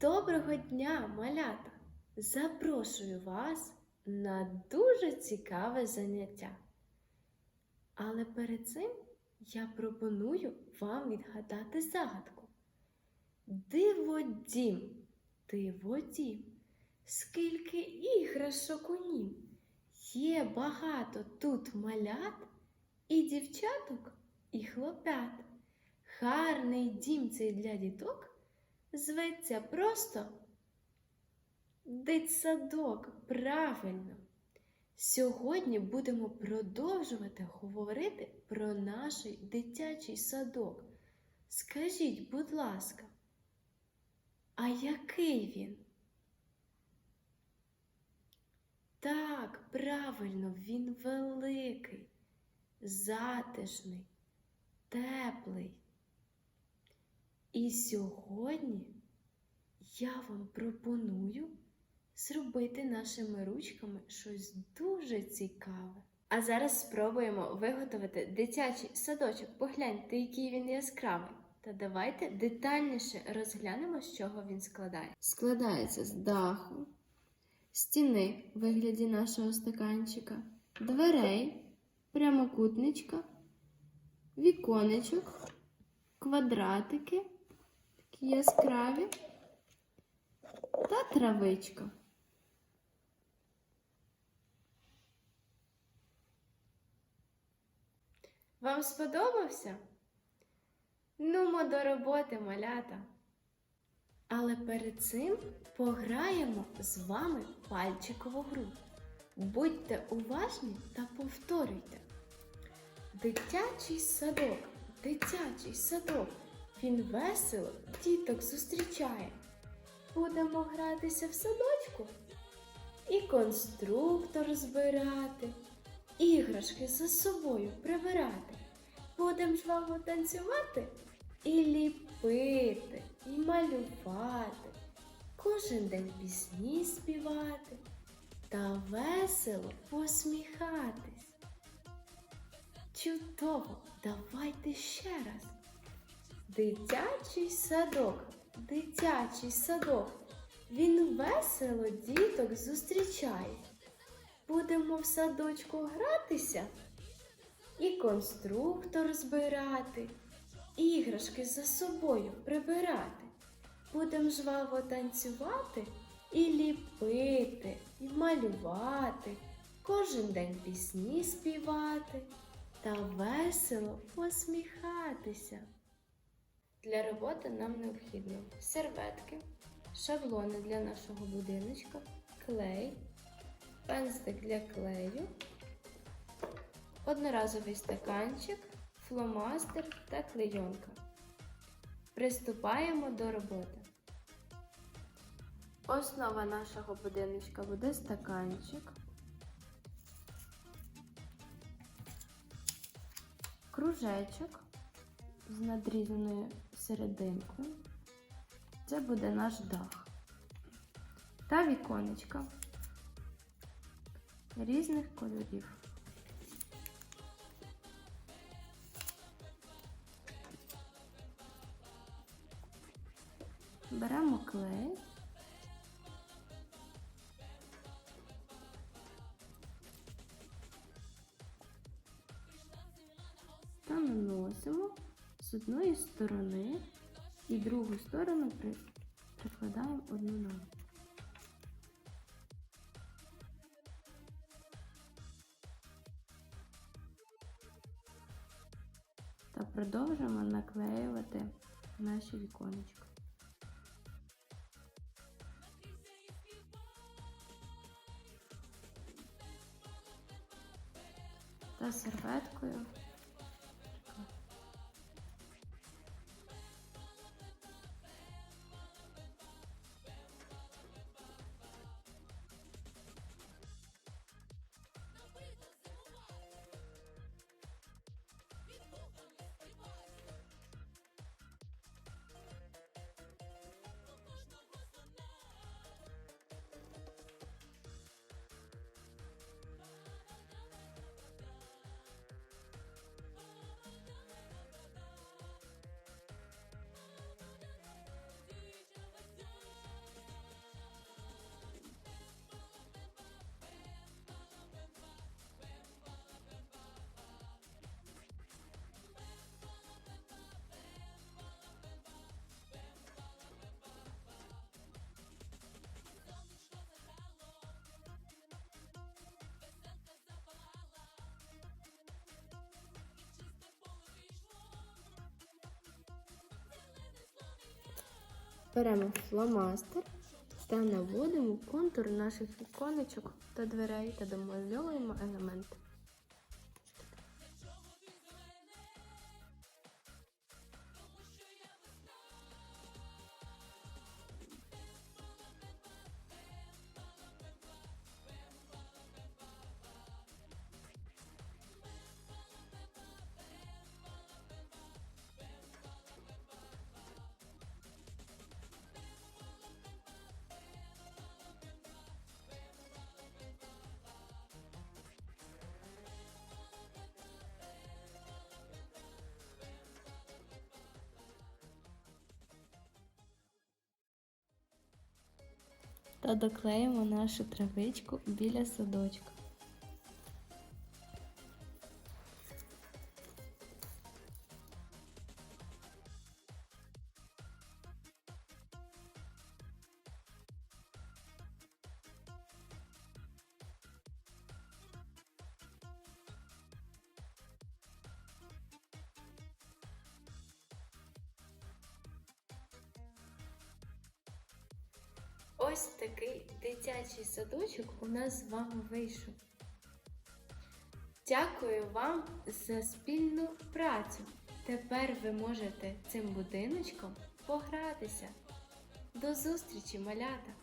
Доброго дня, малята! Запрошую вас на дуже цікаве заняття. Але перед цим я пропоную вам відгадати загадку. Диводім, диводім, скільки іграшок у нім. Є багато тут малят і дівчаток, і хлопят. Гарний дім цей для діток зветься просто дитсадок. Правильно. Сьогодні будемо продовжувати говорити про наш дитячий садок. Скажіть, будь ласка, а який він? Так, правильно, він великий, затишний, теплий. І сьогодні я вам пропоную зробити нашими ручками щось дуже цікаве. А зараз спробуємо виготовити дитячий садочок. Погляньте, який він яскравий. Та давайте детальніше розглянемо, з чого він складає. Складається з даху, стіни в вигляді нашого стаканчика, дверей, прямокутничка, віконечок, квадратики, яскраві та травичка. Вам сподобався? Нумо до роботи, малята. Але перед цим пограємо з вами пальчикову гру. Будьте уважні та повторюйте. Дитячий садок, дитячий садок. Він весело діток зустрічає. Будемо гратися в садочку і конструктор збирати, іграшки за собою прибирати. Будемо жваво танцювати і ліпити, і малювати, кожен день пісні співати та весело посміхатись. Чудово! Давайте ще раз. Дитячий садок, дитячий садок. Він весело діток зустрічає. Будемо в садочку гратися і конструктор збирати, іграшки за собою прибирати. Будемо жваво танцювати і ліпити, і малювати, кожен день пісні співати та весело посміхатися. Для роботи нам необхідно серветки, шаблони для нашого будиночка, клей, пензлик для клею, одноразовий стаканчик, фломастер та клейонка. Приступаємо до роботи. Основа нашого будиночка буде стаканчик, кружечок з надрізаною серединкою. Це буде наш дах. Та віконечка різних кольорів. Беремо клей. Одної сторони і другу сторону прикладаємо одну на одну. Та продовжуємо наклеювати наші віконечка. Та серветкою Беремо фломастер та наводимо контур наших іконочок та дверей та домальовуємо елементи. Та доклеїмо нашу травичку біля садочка. Ось такий дитячий садочок у нас з вами вийшов. Дякую вам за спільну працю. Тепер ви можете цим будиночком погратися. До зустрічі, малята!